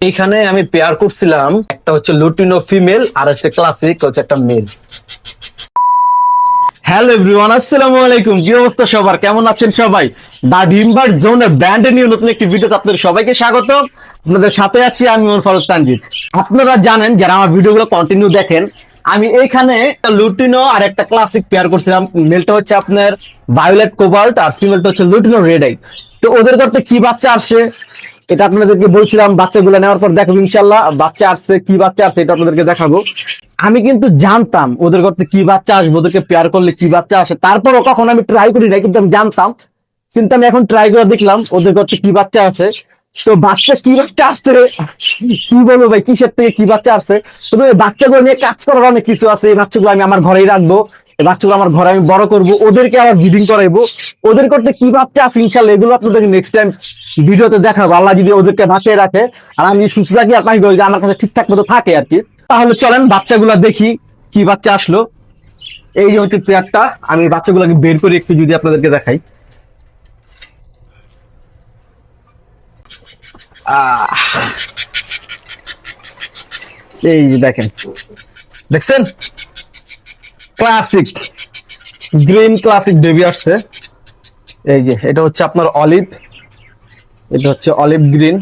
এখানে আমি পেয়ার করছিলাম, একটা হচ্ছে লুটিনো ফিমেল আর একটা ক্লাসিক হচ্ছে একটা মেল হ্যালো এভরিওয়ান আসসালামু আলাইকুম। কি অবস্থা সবার? কেমন আছেন সবাই? দা ডিমবার জোনের ব্র্যান্ড নিয়ে নতুন একটি ভিডিওতে আপনাদের সবাইকে স্বাগত। আপনাদের সাথে আছি আমি মোহাম্মদ ফারুক তানজিদ আপনারা জানেন, যারা আমার ভিডিওগুলো কন্টিনিউ দেখেন, আমি এইখানে একটা লুটিনো আর একটা ক্লাসিক পেয়ার করছিলাম। মেলটা হচ্ছে আপনার ভায়োলেট কোবাল্ট আর ফিমেলটা হচ্ছে লুটিনো রেড আই তো ওদের করতে কি বাচ্চা আসছে এটা আপনাদেরকে বলছিলাম, বাচ্চাগুলো নেওয়ার পর দেখাবো ইনশাল্লাহ বাচ্চা আসছে, কি বাচ্চা আসছে এটা আপনাদেরকে দেখাবো। আমি কিন্তু জানতাম ওদের করতে কি বাচ্চা আসবে, ওদেরকে পেয়ার করলে কি বাচ্চা আসে। তারপরও কখন আমি ট্রাই করি না কিন্তু আমি জানতাম। কিন্তু আমি এখন ট্রাই করে দেখলাম ওদের করতে কি বাচ্চা আছে তো বাচ্চা কি বাচ্চা আসছে কি বলব ভাই, কিসের থেকে কি বাচ্চা আসছে? তবে বাচ্চাগুলো নিয়ে কাজ করার অনেক কিছু আছে, এই বাচ্চাগুলো আমি আমার ঘরেই রাখব। বাচ্চাগুলো আমার ঘরে আমি বড় করব, ওদেরকে আবার ব্রিডিং করাইবো। ওদের করতে কি বাচ্চা আছে ইনশাল্লাহ এগুলো আপনাদেরকে নেক্সট টাইম ভিডিওতে দেখাবো। আল্লাহ যদি ওদেরকে বাঁচিয়ে রাখে আর আমি সুস্থ থাকি পাই যে আমার কাছে ঠিকঠাক মতো থাকে আর কি। তাহলে চলেন বাচ্চাগুলো দেখি কি বাচ্চা আসলো। এই যে হচ্ছে পেয়ারটা, আমি বাচ্চাগুলোকে বের করে একটু যদি আপনাদেরকে দেখাই। এই দেখেন। দেখছেন? ক্লাসিক গ্রিন ক্লাসিক বেবি আসছে। এই যে, এটা হচ্ছে আপনার অলিভ এটা হচ্ছে অলিভ গ্রিন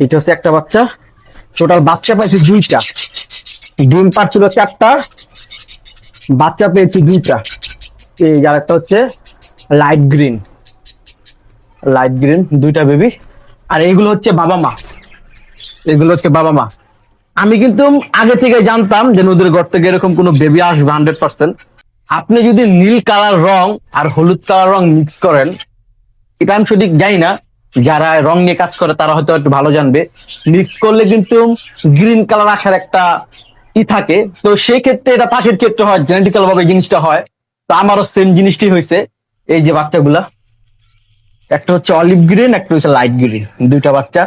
এটা হচ্ছে একটা বাচ্চা। টোটাল বাচ্চা পাইছে দুইটা। ডিম পাচ্ছিল চারটা। বাচ্চা পেয়েছি দুইটা। এই আরেকটা হচ্ছে লাইট গ্রিন লাইট গ্রিন দুইটা বেবি আর এইগুলো হচ্ছে বাবা মা। এগুলো হচ্ছে বাবা মা। আমি কিন্তু আগে থেকে জানতাম যে নদীর ঘর থেকে এরকম কোনো বেবি আসবে হান্ড্রেড পার্সেন্ট আপনি যদি নীল কালার রং আর হলুদ কালার রং মিক্স করেন, এটা আমি সঠিক জানি না। যারা রং নিয়ে কাজ করে, তারা হয়তো একটু ভালো জানবে। মিক্স করলে কিন্তু গ্রিন কালার আসার একটা ই থাকে। তো সেই ক্ষেত্রে এটা পাখির ক্ষেত্রে হয় জেনেটিক্যাল ভাবে জিনিসটা হয়। তো আমারও সেম জিনিসটি হয়েছে। এই যে বাচ্চাগুলা, একটা হচ্ছে অলিভ গ্রিন একটা হচ্ছে লাইট গ্রিন দুইটা বাচ্চা।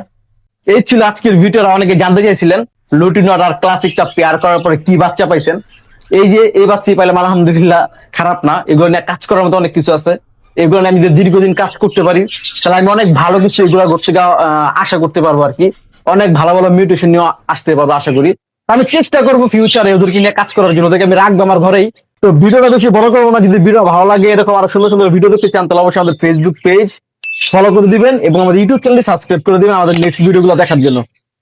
এই ছিল আজকের ভিডিওর অনেকে জানতে চাইছিলেন লুটিনট আর ক্লাসিকটা পেয়ার করার পরে কি বাচ্চা পাইছেন? এই যে, এই বাচ্চাই পাইলাম আলহামদুলিল্লাহ খারাপ না। এগুলো নিয়ে কাজ করার মতো অনেক কিছু আছে। এগুলো নিয়ে আমি যদি দীর্ঘদিন কাজ করতে পারি, তাহলে আমি অনেক ভালো কিছু এগুলো করতে আশা করতে পারব আর কি। অনেক ভালো ভালো মিউটেশন নিয়ে আসতে পারব, আশা করি। আমি চেষ্টা করব ফিউচারে ওদেরকে নিয়ে কাজ করার জন্য। ওদেরকে আমি রাখব আমার ঘরেই। তো ভিডিওটা বেশি বড় করব না, যদি ভিডিও ভালো লাগে, এরকম আরও সুন্দর সুন্দর ভিডিও দেখতে চান, তাহলে অবশ্যই আমাদের ফেসবুক পেজ ফলো করে দিবেন এবং আমাদের ইউটিউব চ্যানেলটি সাবস্ক্রাইব করে দিবেন আমাদের নেক্সট ভিডিওগুলো দেখার জন্য।